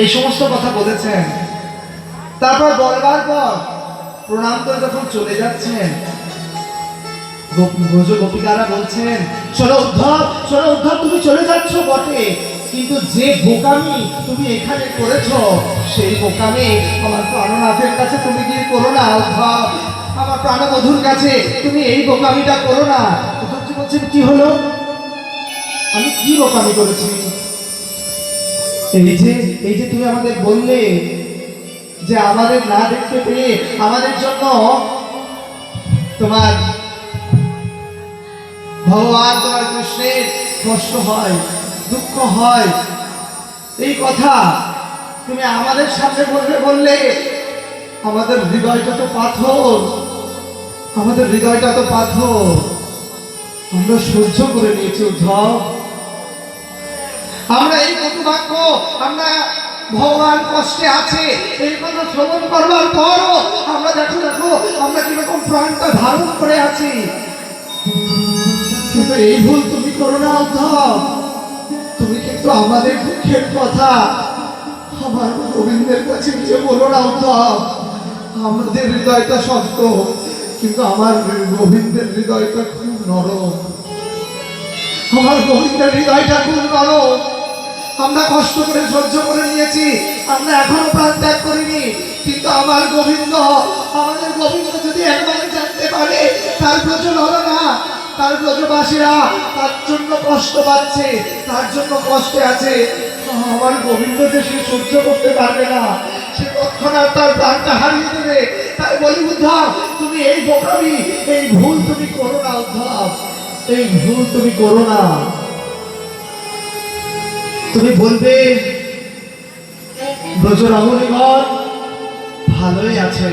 এই সমস্ত কথা বলেছেন। তারপর বলবার পর প্রণাম করে যখন চলে যাচ্ছেন ব্রজ গোপিকারা বলছেন শোনো উদ্ধব শোনো উদ্ধব, তুমি চলে যাচ্ছ বটে, কিন্তু যে বোকামি তুমি এখানে করেছ, সেই বোকামি আমার প্রাণনাথের কাছে তুমি গিয়ে করো না, উদ্ধব। আমার প্রাণবধূর কাছে তুমি এই বোকামিটা করো না। উদ্ধবজি বলছেন, কি হলো? আমি কি বোকামি করেছি? এই যে এই যে তুমি আমাদের বললে যে আমাদের না দেখতে পেয়ে আমাদের জন্য তোমার ভগবান তোমার কৃষ্ণের কষ্ট হয়, দুঃখ হয়। এই কথা তুমি আমাদের সামনে বললে বললে আমাদের হৃদয়টা তো পাথর, আমাদের হৃদয়টা তো পাথর। আমরা সহ্য করে নিয়েছি, উদ্ধব। আমরা এই কটু বাক্য আমরা ভগবান কষ্টে আছে, এই কথা শ্রবণ করবার পরও আমরা দেখো দেখো, আমরা কীরকম প্রাণটা ধারণ করে আছি। কিন্তু এই ভুল তুমি করো না তুমি কিন্তু আমাদের দুঃখের কথা, আমার গোবিন্দের কাছে গিয়ে বলো না আমাদের হৃদয়টা শক্ত, কিন্তু আমার গোবিন্দের হৃদয়টা খুব নরম। আমার গোবিন্দের হৃদয়টা খুব নরম। আমরা কষ্ট করে সহ্য করে নিয়েছি, আমরা এখনও প্রাণ ত্যাগ করিনি। কিন্তু আমার গোবিন্দ, আমাদের গোবিন্দ যদি একবারে জানতে পারে, তার প্রচুর হলো না। তার ব্রজবাসীরা তার জন্য কষ্ট পাচ্ছে, তার জন্য কষ্টে আছে। আমার গোবিন্দ যে সে সহ্য করতে পারবে না, সে তৎক্ষণাৎ তার প্রাণটা হারিয়ে দেবে। তাই বলি, উদ্ধব, তুমি এই বোকামি, এই ভুল তুমি করো না, উদ্ধব। এই ভুল তুমি করো না। তুমি বলবে ব্রজ রমণীগণ ভালোই আছে।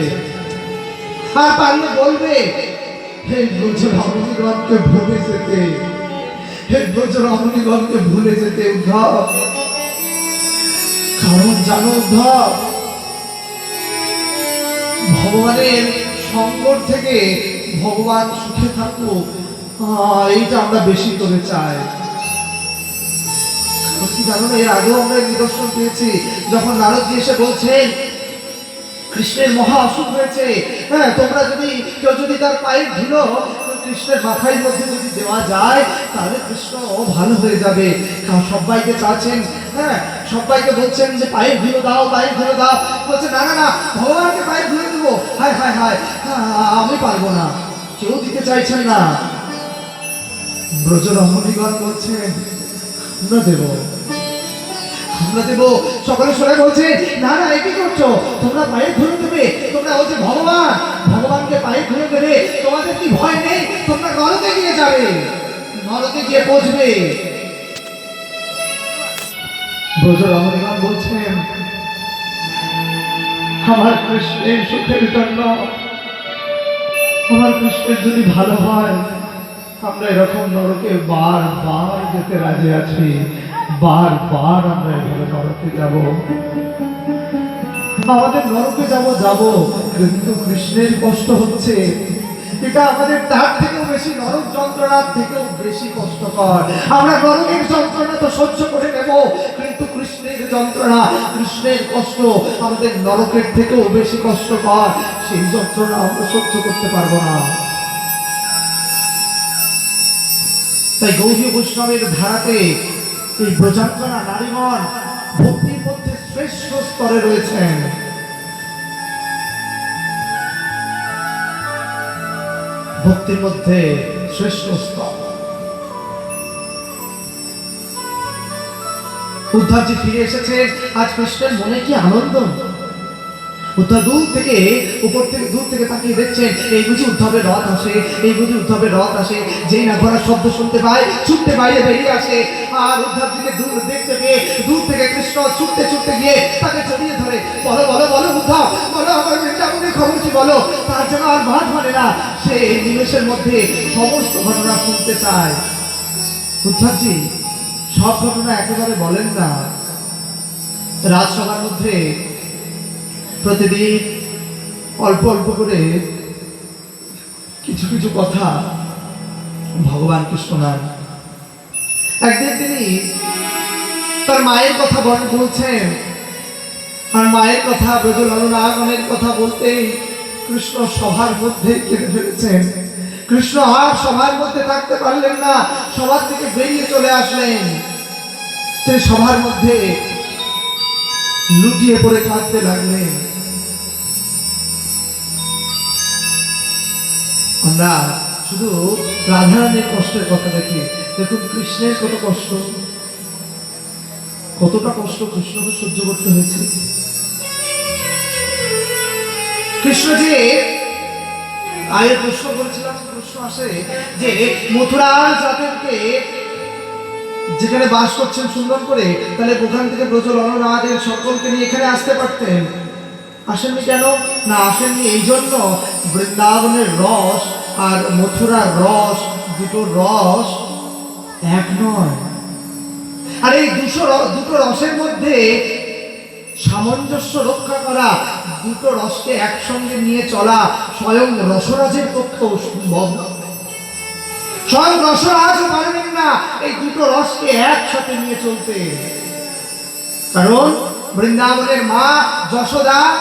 আর পারলে বলবে, হে ব্রজ রমণীগণকে ভুলে যেতে, হে ব্রজ রমণীগণকে ভুলে যেতে, উদ্ধব। কারণ জানো উদ্ধব, ভগবানের সঙ্গর থেকে ভগবান সুখে থাকুক এইটা আমরা বেশি করে চাই। কারণ কি জানো না, এর আগেও আমরা নিদর্শন পেয়েছি যখন নারদজি এসে বলছেন কৃষ্ণের মহা অসুখ হয়েছে। হ্যাঁ তোমরা যদি কেউ যদি তার পায়ে ধুলো কৃষ্ণের মাথায় মধ্যে যদি দেওয়া যায় তাহলে কৃষ্ণ ভালো হয়ে যাবে। কা- সবাইকে চাচ্ছেন হ্যাঁ সবাইকে বলছেন যে পায়ে ধুলো দাও পায়ে ধুলো দাও। বলছে না না না ভগবানকে পায়ে ধুয়ে দেবো। হায় হায় হ্যাঁ, আমি পারব না কেউ দিতে চাইছেন না। ব্রজ রমণীগণ বলছেন আমরা দেবো। আমরা দেবো। সকলে সরে বলছে, না না এ কি করছ। তোমরা পায়ে ধরে দেবে। তোমরা বলছে, ভগবান, ভগবানকে পায়ে ধরে দেবে। তোমাদের কি ভয় নেই? তোমরা নরকে গিয়ে যাবে। নরকে গিয়ে পৌঁছবে ব্রজ বলছেন, আমার কৃষ্ণের সুখের জন্য, আমার কৃষ্ণের যদি ভালো হয় আমরা এরকম নরকে বার বার যেতে রাজি আছি, বারবার আমরা এভাবে নরকে যাব। আমাদের নরকে যাব যাব, কিন্তু কৃষ্ণের কষ্ট হচ্ছে। এটা আমাদের তার থেকেও বেশি, নরক যন্ত্রণার থেকেও বেশি কষ্টকর। আমরা নরকের যন্ত্রণা তো সহ্য করে নেব, কিন্তু কৃষ্ণের যন্ত্রণা, কৃষ্ণের কষ্ট আমাদের নরকের থেকেও বেশি কষ্টকর। সেই যন্ত্রণা আমরা সহ্য করতে পারব না। তাই গৌরী বৈষ্ণবের ধারাতে এই ব্রজাঙ্গনা নারীগণ ভক্তির মধ্যে শ্রেষ্ঠ স্তরে রয়েছেন। ভক্তির মধ্যে শ্রেষ্ঠ স্তর। উদ্ধারজি ফিরে এসেছে। আজ কৃষ্ণের মনে কি আনন্দ? উদ্ধব দূর থেকে, উপর থেকে, দূর থেকে তাকিয়ে দেখছেন, এই বুঝি উদ্ধবের রথ আসে, এই বুঝি উদ্ধবের রথ আসে, যেই না ঘোড়ার শব্দ শুনতে পায়, ছুটতে বাইরে বেরিয়ে আসে, আর উদ্ধবজিকে দূর দেখতে পেয়ে দূর থেকে কৃষ্ণ ছুটতে ছুটতে গিয়ে তাকে জড়িয়ে ধরে, বলো বলো বলো উদ্ধব, বলো, আমার বৃন্দাবনের খবর কি বলো? তার জন্য আর মাঠ মানে না, সে এই নিমেষের মধ্যে সমস্ত ঘটনা শুনতে চায়। উদ্ধবজি, সব ঘটনা একেবারে বলেন না। রাজসভার মধ্যে প্রতিদিন অল্প অল্প করে কিছু কিছু কথা ভগবানকে শোনান একদিন তিনি তার মায়ের কথা বল বলছেন। আর মায়ের কথা ব্রজলালন আগমনের কথা বলতেই কৃষ্ণ সভার মধ্যে কেঁদে ফেলেছেন। কৃষ্ণ আর সভার মধ্যে থাকতে পারলেন না, সভার থেকে বেরিয়ে চলে আসলেন। তিনি সভার মধ্যে লুটিয়ে পড়ে কাঁদতে লাগলেন আমরা শুধু রাধারানীর কষ্টের কথা দেখি। দেখুন, কৃষ্ণের কত কষ্ট। কতটা কষ্ট কৃষ্ণকে সহ্য করতে হয়েছে। কৃষ্ণ যে আয়ের প্রশ্ন করেছিলাম, প্রশ্ন আসে যে মথুরার জাতিরকে যেখানে বাস করছেন সুন্দর করে, তাহলে ওখান থেকে ব্রজল অনরাদের সকলকে নিয়ে এখানে আসতে পারতেন। আসেননি কেন? না, আসেননি এই জন্য বৃন্দাবনের রস আর মথুরার রস দুটো রস এক নয়। আর এই দুশো দুটো রসের মধ্যে সামঞ্জস্য রক্ষা করা দুটো রসকে একসঙ্গে নিয়ে চলা স্বয়ং রসরাজের পক্ষেও সম্ভব নয়। স্বয়ং রসরাজও পারবেন না। এই দুটো রসকে একসাথে নিয়ে চলতে। কারণ বৃন্দাবনের মা যশোদা,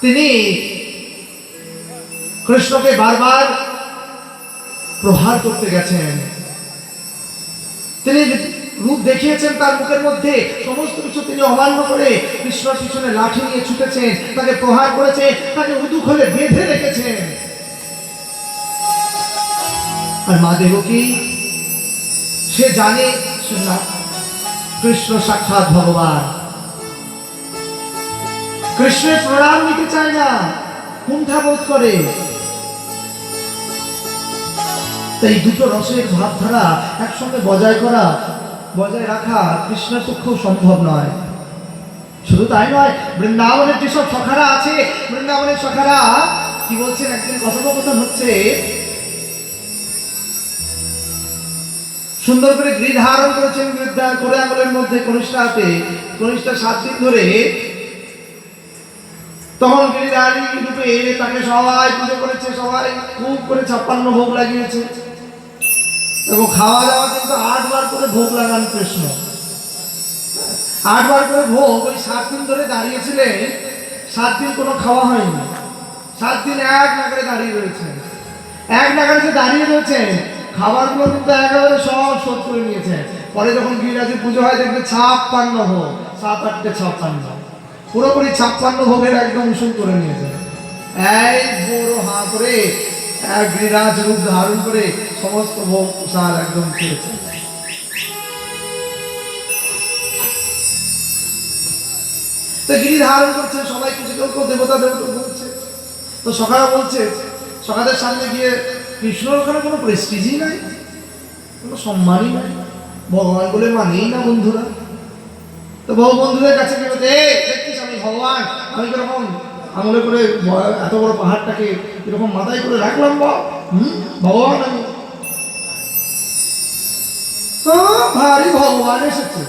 তিনি কৃষ্ণকে বারবার প্রহার করতে গেছেন। তিনি রূপ দেখিয়েছেন তার মুখের মধ্যে, সমস্ত কিছু তিনি অমান্য করে কৃষ্ণর পিছনে লাঠি নিয়ে ছুটেছেন, তাকে প্রহার করেছে তাকে উদু খোলে বেঁধে রেখেছেন। আর মা দেবকী, সে জানে কৃষ্ণ সাক্ষাৎ ভগবান। কৃষ্ণের প্রণাম নিতে চায় না, কুণ্ঠা বোধ করে। তাই দুটো রসের ভাবধারা একসঙ্গে বজায় করা, বজায় রাখা কৃষ্ণের পক্ষেও সম্ভব নয়। শুধু তাই নয়, বৃন্দাবনের যেসব সখারা আছে, বৃন্দাবনের সখারা, কি বলছেন একদিন কথোপকথন হচ্ছে সুন্দর করে গৃহ ধারণ করেছেন করে আঙুলের মধ্যে কনিষ্ঠাতে কনিষ্ঠা সাত দিন ধরে। তখন গিরিধারী রূপে তাকে সবাই পুজো করেছে, সবাই খুব করে ছাপ্পান্ন ভোগ লাগিয়েছে। এবং খাওয়া দাওয়া কিন্তু আটবার করে ভোগ লাগান কৃষ্ণ। আটবার করে ভোগ ওই সাত দিন ধরে দাঁড়িয়েছিলেন, সাত দিন কোনো খাওয়া হয়নি। সাত দিন এক নাগারে দাঁড়িয়ে রয়েছে এক নাগারে যে দাঁড়িয়ে রয়েছে খাবারগুলো কিন্তু একেবারে সব শোধ করে নিয়েছে। পরে যখন গিরিরাজের পুজো হয়, দেখবে ছাপ্পান্ন ভোগ, সাত, আটটে, ছাপ্পান্ন। পুরোপুরি ছাপ্পান্ন ভোগের একদম উসুল করে নিয়েছে। এই বড় হা করে গিরিরাজ রূপ ধারণ করে সমস্ত ভোগ সার একদম করেছে তো গিরি ধারণ করছে, সবাই কিছু কেউ কেউ দেবতা দেবতা বলছে। তো সকালে বলছে, সকালের সামনে গিয়ে কৃষ্ণর ওখানে কোনো প্রেস্টিজই নাই কোনো সম্মানই নাই। ভগবান বলে মানেই না বন্ধুরা। তো বহু বন্ধুদের কাছে বলছে "এই, দেখছিস আমি ভগবান আমি কীরকম আঙুলে করে এত বড় পাহাড়টাকে এরকম মাথায় করে রাখলাম বা হুম ভগবান আমি। ভারী ভগবান এসেছে।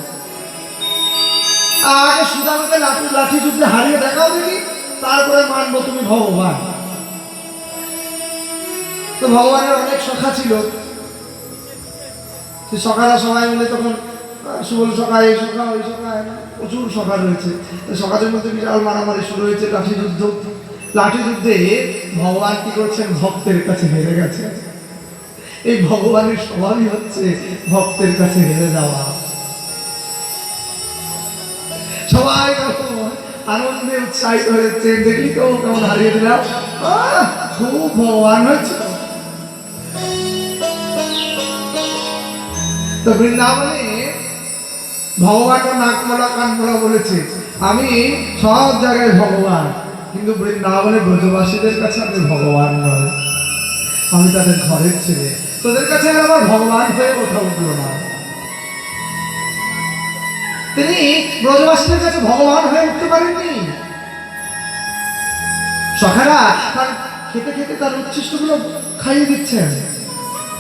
আগে সুদামকে লাঠি লাঠি যুদ্ধে হারিয়ে দেখাও দেখি তারপরে মানবো তুমি ভগবান। তো ভগবানের অনেক সখা ছিল। সে সখারা সবাই মিলে তখন সুবল সখা এই সখা ওই সখা প্রচুর সখা রয়েছে। তো সখাদের মধ্যে বিশাল মারামারি শুরু হয়েছে লাঠি যুদ্ধ। লাঠি যুদ্ধে ভগবান কি করছেন? ভক্তের কাছে হেরে গেছে এই ভগবানের স্বভাবই হচ্ছে ভক্তের কাছে হেরে যাওয়া। সবাই কেমন আনন্দে উৎসাহিত হয়েছে। দেখলি তো কেমন হারিয়ে দিলাম। খুব ভগবান হয়েছে। তো বৃন্দাবনে ভগবানও নাকমলা কানমলা বলেছে, আমি সব জায়গায় ভগবান, কিন্তু বৃন্দাবনে ব্রজবাসীদের কাছে আমি ভগবান নয়। আমি তাদের ঘরের ছেলে। তোদের কাছে আমার ভগবান হয়ে কথা উঠল না। তিনি ব্রজবাসীদের কাছে ভগবান হয়ে উঠতে পারেননি। সখারা তার খেতে খেতে তার উচ্ছিষ্টগুলো খাইয়ে দিচ্ছেন।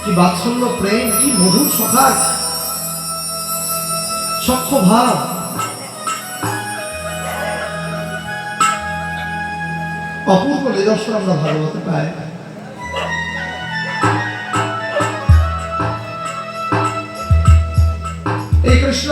কি বাৎসল্য প্রেম, কি মধুর সখা সক্ষ ভাব। অপূর্ব নিদর্শন আমরা ভাগবতে পাই। এই কৃষ্ণ